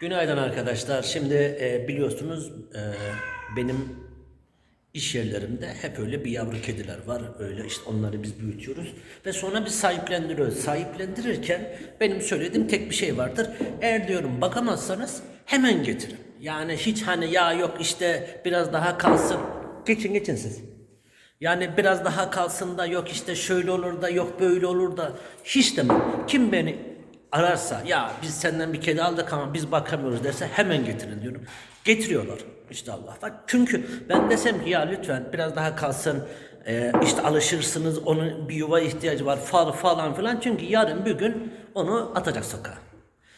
Günaydın arkadaşlar. Şimdi e, biliyorsunuz e, benim iş yerlerimde hep öyle bir yavru kediler var. Öyle işte onları biz büyütüyoruz ve sonra biz sahiplendiriyoruz. Sahiplendirirken benim söylediğim tek bir şey vardır. Eğer diyorum bakamazsanız hemen getirin. Yani hiç hani ya yok işte biraz daha kalsın. Geçin geçin siz. Yani biraz daha kalsın da yok işte şöyle olur da yok böyle olur da hiç demem. Kim beni ararsa ya biz senden bir kedi aldık ama biz bakamıyoruz derse hemen getirin diyorum. Getiriyorlar işte Allah var. Çünkü ben desem ki ya lütfen biraz daha kalsın e, işte alışırsınız onun bir yuva ihtiyacı var falan falan filan. Çünkü yarın bir gün onu atacak sokağa.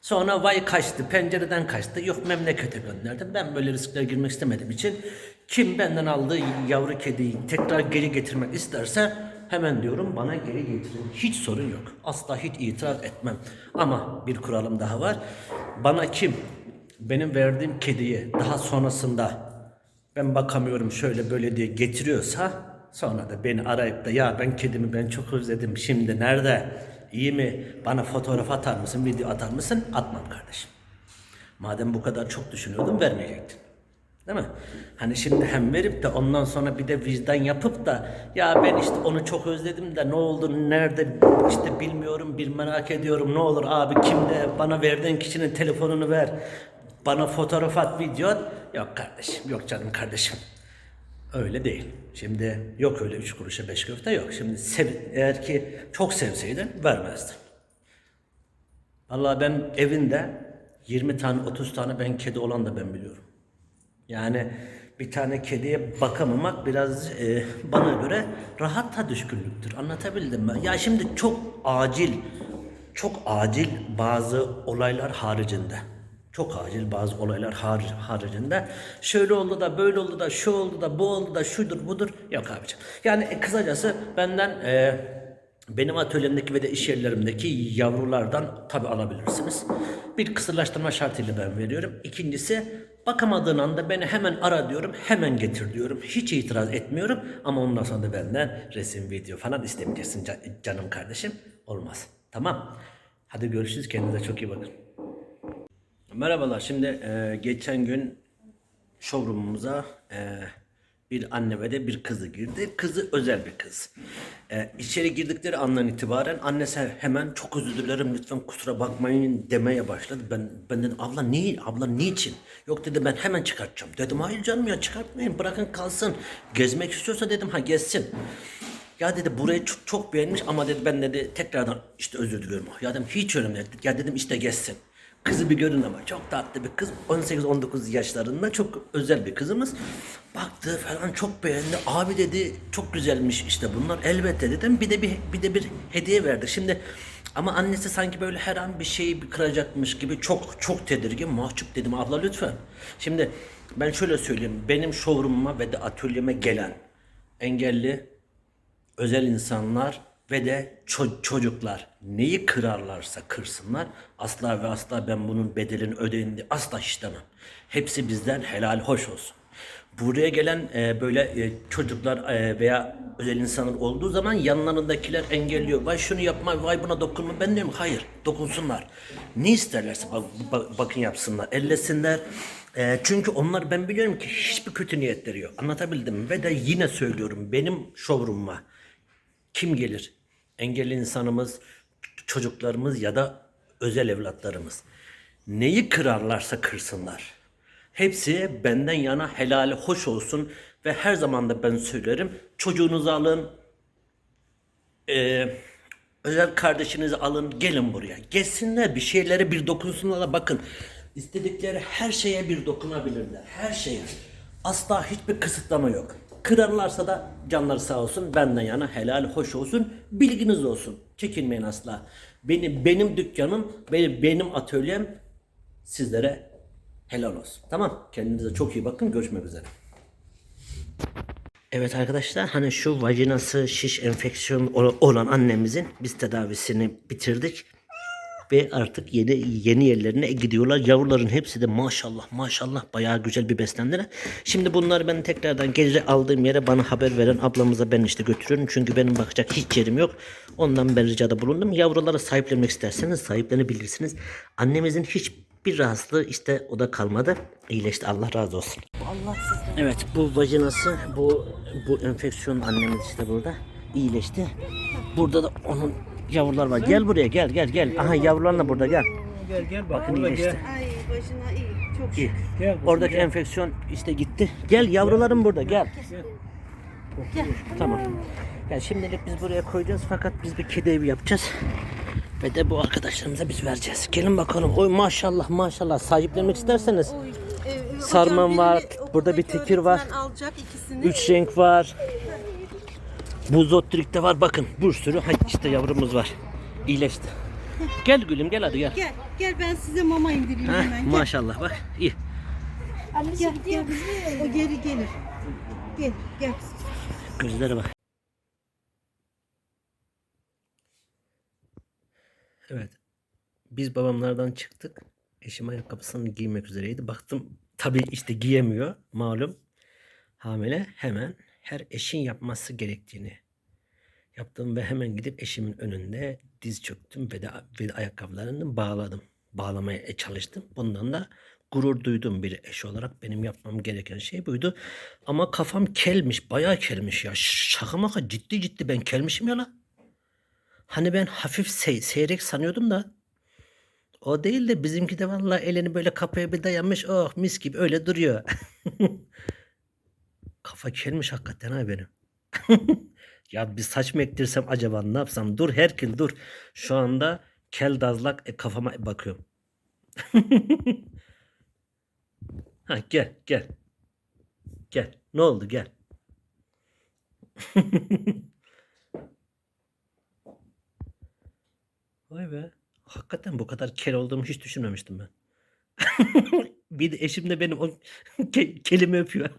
Sonra vay kaçtı, pencereden kaçtı, yok memlekete gönderdim. Ben böyle risklere girmek istemediğim için kim benden aldığı yavru kediyi tekrar geri getirmek isterse hemen diyorum bana geri getirin. Hiç sorun yok. Asla hiç itiraz etmem. Ama bir kuralım daha var. Bana kim benim verdiğim kediyi daha sonrasında ben bakamıyorum şöyle böyle diye getiriyorsa sonra da beni arayıp da ya ben kedimi ben çok özledim şimdi nerede iyi mi bana fotoğraf atar mısın video atar mısın atmam kardeşim. Madem bu kadar çok düşünüyordun vermeyecektin. Değil mi? Hani şimdi hem verip de ondan sonra bir de vicdan yapıp da ya ben işte onu çok özledim de ne oldu nerede işte bilmiyorum bir merak ediyorum ne olur abi kimde bana verdiğin kişinin telefonunu ver bana fotoğraf at video at yok kardeşim yok canım kardeşim öyle değil. Şimdi yok öyle üç kuruşa beş köfte yok. Şimdi sev, eğer ki çok sevseydin vermezdin. Vallahi ben evinde 20 tane 30 tane ben kedi olan da ben biliyorum. Yani bir tane kediye bakamamak biraz e, bana göre rahata düşkünlüktür. Anlatabildim mi? Ya şimdi çok acil, çok acil bazı olaylar haricinde. Çok acil bazı olaylar har- haricinde. Şöyle oldu da böyle oldu da şu oldu da bu oldu da şudur budur. Yok abicim. Yani e, kısacası benden e, benim atölyemdeki ve de iş yerlerimdeki yavrulardan tabi alabilirsiniz. Bir kısırlaştırma şartıyla ben veriyorum. İkincisi bakamadığın anda beni hemen ara diyorum. Hemen getir diyorum. Hiç itiraz etmiyorum. Ama ondan sonra da benden resim, video falan istemeyeceksin ca- canım kardeşim. Olmaz. Tamam. Hadi görüşürüz. Kendinize çok iyi bakın. Merhabalar. Şimdi e, geçen gün showroom'umuza e, bir anne ve de bir kızı girdi. Kızı özel bir kız. E, içeri girdikleri andan itibaren annesi hemen çok özür dilerim lütfen kusura bakmayın demeye başladı. Ben ben dedim abla niye abla niçin? Yok dedi ben hemen çıkartacağım. Dedim hayır canım ya çıkartmayın bırakın kalsın. Gezmek istiyorsa dedim ha gezsin. Ya dedi burayı çok, çok beğenmiş ama dedi ben dedi tekrardan işte özür diliyorum. Ya dedim hiç önemli. Ya dedim işte gezsin. Kızı bir görün ama çok tatlı bir kız. 18-19 yaşlarında çok özel bir kızımız. Baktı falan çok beğendi. Abi dedi çok güzelmiş işte bunlar. Elbette dedim. Bir de bir bir de bir hediye verdi. Şimdi ama annesi sanki böyle her an bir şeyi bir kıracakmış gibi çok çok tedirgin, mahcup dedim. Abla lütfen. Şimdi ben şöyle söyleyeyim. Benim showroom'uma ve de atölyeme gelen engelli özel insanlar ve de ço- çocuklar neyi kırarlarsa kırsınlar asla ve asla ben bunun bedelini ödeyin asla istemem. Hepsi bizden helal hoş olsun. Buraya gelen e, böyle e, çocuklar e, veya özel insanlar olduğu zaman yanlarındakiler engelliyor. Vay şunu yapma, vay buna dokunma. Ben diyorum hayır, dokunsunlar. Ne isterlerse bak, bak- bakın yapsınlar, ellesinler. E, çünkü onlar ben biliyorum ki hiçbir kötü niyetleri yok. Anlatabildim? Ve de yine söylüyorum benim showroom'uma kim gelir? Engelli insanımız, çocuklarımız ya da özel evlatlarımız. Neyi kırarlarsa kırsınlar. Hepsi benden yana helali hoş olsun ve her zaman da ben söylerim çocuğunuzu alın, eee, özel kardeşinizi alın gelin buraya. Gelsinler bir şeylere bir dokunsunlar bakın. İstedikleri her şeye bir dokunabilirler. Her şeye. Asla hiçbir kısıtlama yok. Kırarlarsa da canları sağ olsun. Benden yana helal hoş olsun. Bilginiz olsun. Çekinmeyin asla. Benim benim dükkanım, benim, benim atölyem sizlere helal olsun. Tamam. Kendinize çok iyi bakın. Görüşmek üzere. Evet arkadaşlar hani şu vajinası şiş enfeksiyon ol- olan annemizin biz tedavisini bitirdik. Ve artık yeni yeni yerlerine gidiyorlar. Yavruların hepsi de maşallah maşallah bayağı güzel bir beslendiler. Şimdi bunları ben tekrardan gece aldığım yere bana haber veren ablamıza ben işte götürüyorum. Çünkü benim bakacak hiç yerim yok. Ondan ben ricada bulundum. Yavruları sahiplenmek isterseniz sahiplenebilirsiniz. Annemizin hiç Bir rahatsızlığı işte o da kalmadı. İyileşti Allah razı olsun. Allah sizden. Evet bu vajinası bu bu enfeksiyon annemiz işte burada iyileşti. Burada da onun yavrular var. Gel buraya gel gel gel. Aha yavrular da burada gel. Gel gel bak Bakın burada iyileşti. Ay başına iyi. Çok İyi. şükür. Gel kızım, Oradaki gel. enfeksiyon işte gitti. Gel yavrularım burada gel. Gel. Tamam. Yani şimdilik biz buraya koyacağız fakat biz bir kedi evi yapacağız. Ve de bu arkadaşlarımıza biz vereceğiz. Gelin bakalım. Oy maşallah maşallah sahiplenmek isterseniz. Oy, e, e, Sarman hocam var, birini burada bir okuldaki tekir var. öğretmen alacak ikisini. Üç renk var. Buzottrik'te var bakın bir sürü. Hay işte yavrumuz var. İyileşti. Gel gülüm gel hadi gel. Gel, gel ben size mama indireyim Heh, hemen. Gel, maşallah bak iyi. gel, gel. O geri gelir. Gel, gel. Gözlere bak. Evet. Biz babamlardan çıktık. Eşim ayakkabısını giymek üzereydi. Baktım tabii işte giyemiyor malum. Hamile hemen her eşin yapması gerektiğini yaptım ve hemen gidip eşimin önünde diz çöktüm ve de, ve de ayakkabılarını bağladım. Bağlamaya çalıştım. Bundan da gurur duydum bir eş olarak. Benim yapmam gereken şey buydu. Ama kafam kelmiş, bayağı kelmiş ya. Şaka maka ciddi ciddi ben kelmişim ya la. Hani ben hafif se- seyrek sanıyordum da. O değil de bizimki de vallahi elini böyle kapıya bir dayanmış. Oh mis gibi öyle duruyor. Kafa kelmiş hakikaten ha benim. ya bir saç mı ektirsem acaba ne yapsam? Dur Herkül dur. Şu anda kel dazlak e, kafama bakıyorum. ha gel gel. Gel. Ne oldu gel. Vay be. Hakikaten bu kadar kel olduğumu hiç düşünmemiştim ben. bir de eşim de benim o ke- kelimi öpüyor.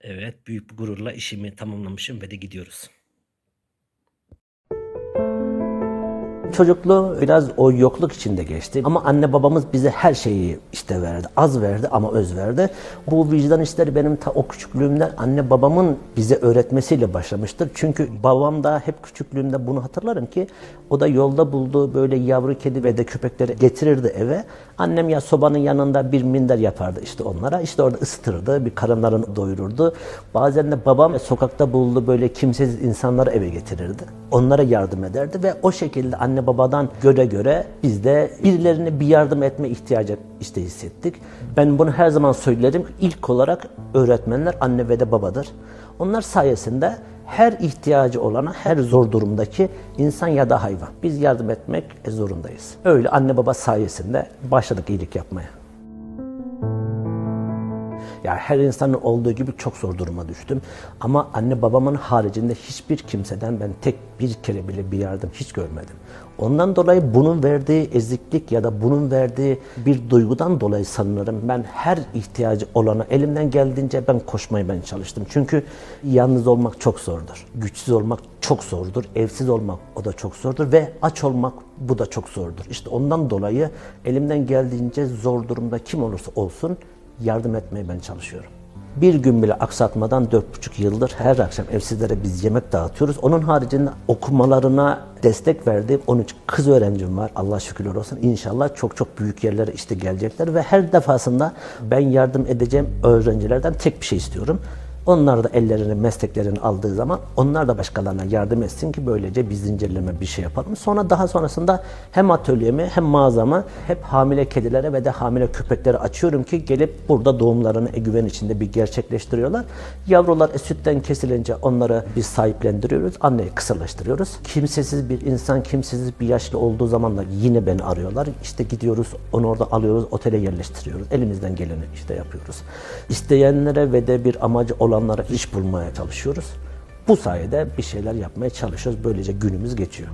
Evet büyük bir gururla işimi tamamlamışım ve de gidiyoruz. Çocukluğu biraz o yokluk içinde geçti. Ama anne babamız bize her şeyi işte verdi. Az verdi ama öz verdi. Bu vicdan işleri benim ta o küçüklüğümden anne babamın bize öğretmesiyle başlamıştır. Çünkü babam da hep küçüklüğümde bunu hatırlarım ki o da yolda bulduğu böyle yavru kedi ve de köpekleri getirirdi eve. Annem ya sobanın yanında bir minder yapardı işte onlara. İşte orada ısıtırdı, bir karınlarını doyururdu. Bazen de babam sokakta bulduğu böyle kimsesiz insanları eve getirirdi. Onlara yardım ederdi ve o şekilde anne babadan göre göre biz de birilerine bir yardım etme ihtiyacı işte hissettik. Ben bunu her zaman söylerim. İlk olarak öğretmenler anne ve de babadır. Onlar sayesinde her ihtiyacı olana, her zor durumdaki insan ya da hayvan biz yardım etmek zorundayız. Öyle anne baba sayesinde başladık iyilik yapmaya. Ya her insanın olduğu gibi çok zor duruma düştüm. Ama anne babamın haricinde hiçbir kimseden ben tek bir kere bile bir yardım hiç görmedim. Ondan dolayı bunun verdiği eziklik ya da bunun verdiği bir duygudan dolayı sanırım ben her ihtiyacı olana elimden geldiğince ben koşmaya ben çalıştım. Çünkü yalnız olmak çok zordur. Güçsüz olmak çok zordur. Evsiz olmak o da çok zordur ve aç olmak bu da çok zordur. İşte ondan dolayı elimden geldiğince zor durumda kim olursa olsun yardım etmeye ben çalışıyorum. Bir gün bile aksatmadan dört buçuk yıldır her akşam evsizlere biz yemek dağıtıyoruz. Onun haricinde okumalarına destek verdiğim 13 kız öğrencim var. Allah şükürler olsun. İnşallah çok çok büyük yerlere işte gelecekler ve her defasında ben yardım edeceğim öğrencilerden tek bir şey istiyorum. Onlar da ellerini, mesleklerini aldığı zaman onlar da başkalarına yardım etsin ki böylece biz zincirleme bir şey yapalım. Sonra daha sonrasında hem atölyemi hem mağazamı hep hamile kedilere ve de hamile köpeklere açıyorum ki gelip burada doğumlarını e, güven içinde bir gerçekleştiriyorlar. Yavrular e, sütten kesilince onları biz sahiplendiriyoruz. Anneyi kısırlaştırıyoruz. Kimsesiz bir insan, kimsesiz bir yaşlı olduğu zaman da yine beni arıyorlar. İşte gidiyoruz, onu orada alıyoruz, otele yerleştiriyoruz. Elimizden geleni işte yapıyoruz. İsteyenlere ve de bir amacı olanlara iş bulmaya çalışıyoruz. Bu sayede bir şeyler yapmaya çalışıyoruz. Böylece günümüz geçiyor.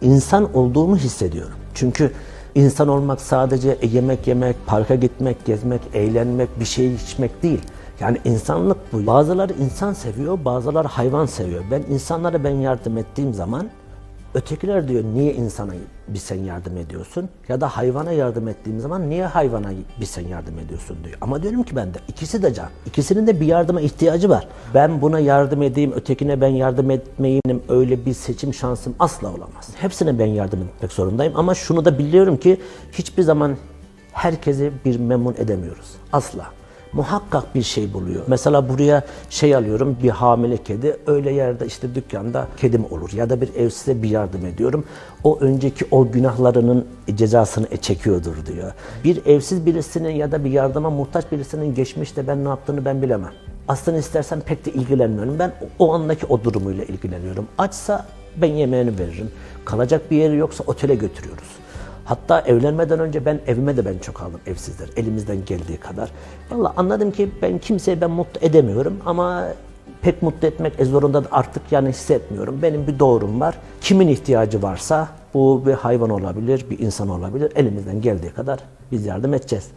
İnsan olduğumu hissediyorum. Çünkü insan olmak sadece yemek yemek, parka gitmek, gezmek, eğlenmek, bir şey içmek değil. Yani insanlık bu. Bazıları insan seviyor, bazıları hayvan seviyor. Ben insanlara ben yardım ettiğim zaman ötekiler diyor niye insana bir sen yardım ediyorsun ya da hayvana yardım ettiğim zaman niye hayvana bir sen yardım ediyorsun diyor. Ama diyorum ki ben de ikisi de can. İkisinin de bir yardıma ihtiyacı var. Ben buna yardım edeyim, ötekine ben yardım etmeyeyim öyle bir seçim şansım asla olamaz. Hepsine ben yardım etmek zorundayım ama şunu da biliyorum ki hiçbir zaman herkesi bir memnun edemiyoruz. Asla muhakkak bir şey buluyor. Mesela buraya şey alıyorum bir hamile kedi öyle yerde işte dükkanda kedim olur ya da bir evsize bir yardım ediyorum. O önceki o günahlarının cezasını e, çekiyordur diyor. Bir evsiz birisinin ya da bir yardıma muhtaç birisinin geçmişte ben ne yaptığını ben bilemem. Aslında istersen pek de ilgilenmiyorum. Ben o andaki o durumuyla ilgileniyorum. Açsa ben yemeğini veririm. Kalacak bir yeri yoksa otele götürüyoruz. Hatta evlenmeden önce ben evime de ben çok aldım evsizler elimizden geldiği kadar. Valla anladım ki ben kimseyi ben mutlu edemiyorum ama pek mutlu etmek e zorunda da artık yani hissetmiyorum. Benim bir doğrum var. Kimin ihtiyacı varsa bu bir hayvan olabilir, bir insan olabilir. Elimizden geldiği kadar biz yardım edeceğiz.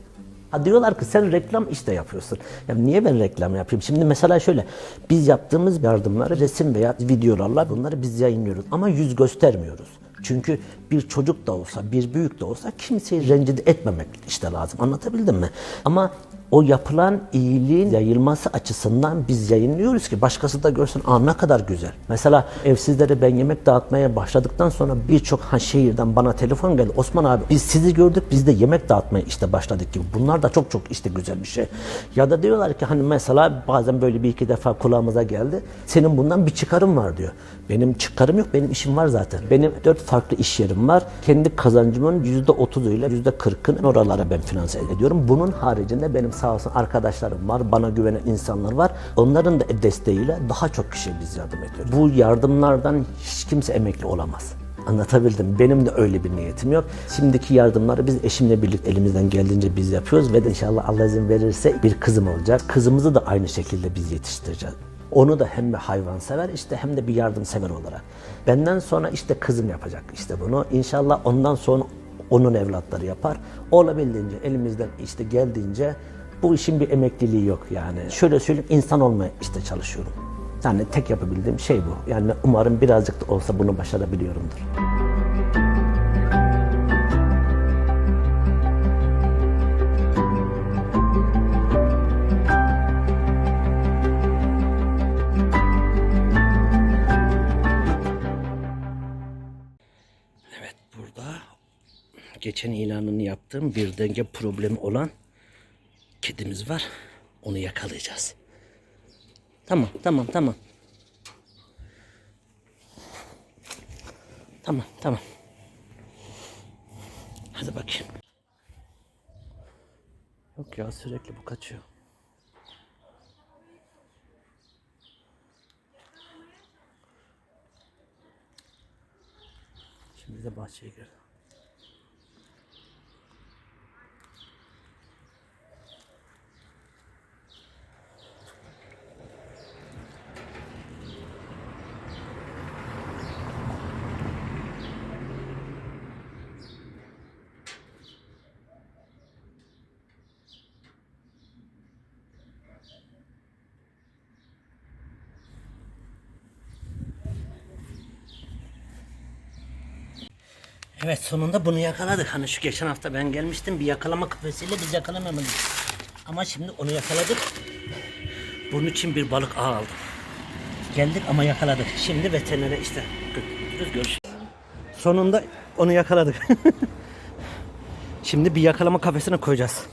Ha diyorlar ki sen reklam işte yapıyorsun. Ya niye ben reklam yapayım? Şimdi mesela şöyle biz yaptığımız yardımları resim veya videolarla bunları biz yayınlıyoruz ama yüz göstermiyoruz. Çünkü bir çocuk da olsa, bir büyük de olsa kimseyi rencide etmemek işte lazım. Anlatabildim mi? Ama o yapılan iyiliğin yayılması açısından biz yayınlıyoruz ki başkası da görsün aa ne kadar güzel. Mesela evsizlere ben yemek dağıtmaya başladıktan sonra birçok şehirden bana telefon geldi. Osman abi biz sizi gördük biz de yemek dağıtmaya işte başladık gibi. Bunlar da çok çok işte güzel bir şey. Ya da diyorlar ki hani mesela bazen böyle bir iki defa kulağımıza geldi. Senin bundan bir çıkarım var diyor. Benim çıkarım yok benim işim var zaten. Benim dört farklı iş yerim var. Kendi kazancımın yüzde otuzuyla yüzde kırkını oralara ben finanse ediyorum. Bunun haricinde benim sağ olsun arkadaşlarım var, bana güvenen insanlar var. Onların da desteğiyle daha çok kişiye biz yardım ediyoruz. Bu yardımlardan hiç kimse emekli olamaz. Anlatabildim. Benim de öyle bir niyetim yok. Şimdiki yardımları biz eşimle birlikte elimizden geldiğince biz yapıyoruz ve de inşallah Allah izin verirse bir kızım olacak. Kızımızı da aynı şekilde biz yetiştireceğiz. Onu da hem hayvansever işte hem de bir yardımsever olarak. Benden sonra işte kızım yapacak işte bunu. İnşallah ondan sonra onun evlatları yapar. Olabildiğince elimizden işte geldiğince bu işin bir emekliliği yok yani. Şöyle söyleyeyim insan olmaya işte çalışıyorum. Yani tek yapabildiğim şey bu. Yani umarım birazcık da olsa bunu başarabiliyorumdur. Geçen ilanını yaptığım bir denge problemi olan kedimiz var. Onu yakalayacağız. Tamam, tamam, tamam. Tamam, tamam. Hadi bakayım. Yok ya sürekli bu kaçıyor. Şimdi de bahçeye girdi. Evet sonunda bunu yakaladık. Hani şu geçen hafta ben gelmiştim bir yakalama kafesiyle biz yakalamamadık. Ama şimdi onu yakaladık. Bunun için bir balık ağı aldım. Geldik ama yakaladık. Şimdi veterinere işte görüşürüz. Sonunda onu yakaladık. şimdi bir yakalama kafesine koyacağız.